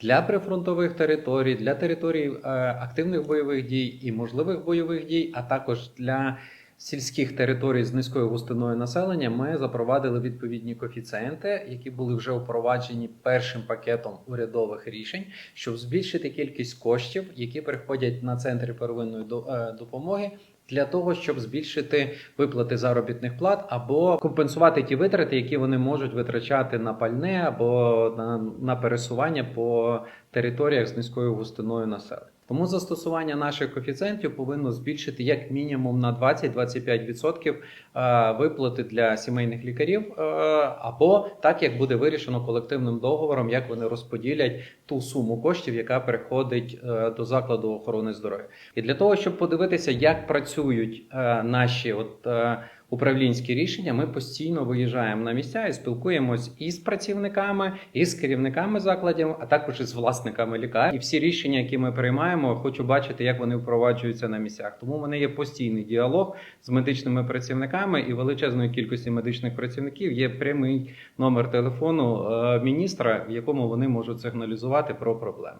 для прифронтових територій, для територій е, активних бойових дій і можливих бойових дій, а також для сільських територій з низькою густиною населення, ми запровадили відповідні коефіцієнти, які були вже впроваджені першим пакетом урядових рішень, щоб збільшити кількість коштів, які приходять на центри первинної е, допомоги. Для того щоб збільшити виплати заробітних плат або компенсувати ті витрати, які вони можуть витрачати на пальне або на, на пересування по територіях з низькою густиною населення. Тому застосування наших коефіцієнтів повинно збільшити як мінімум на 20-25% е, виплати для сімейних лікарів, е, або так як буде вирішено колективним договором, як вони розподілять ту суму коштів, яка переходить е, до закладу охорони здоров'я. І для того, щоб подивитися, як працюють е, наші от, е, управлінські рішення, ми постійно виїжджаємо на місця і спілкуємось і з працівниками, і з керівниками закладів, а також із власниками лікарень. І всі рішення, які ми приймаємо, хочу бачити, як вони впроваджуються на місцях. Тому в мене є постійний діалог з медичними працівниками і величезною кількістю медичних працівників є прямий номер телефону е, міністра, в якому вони можуть сигналізувати про проблеми.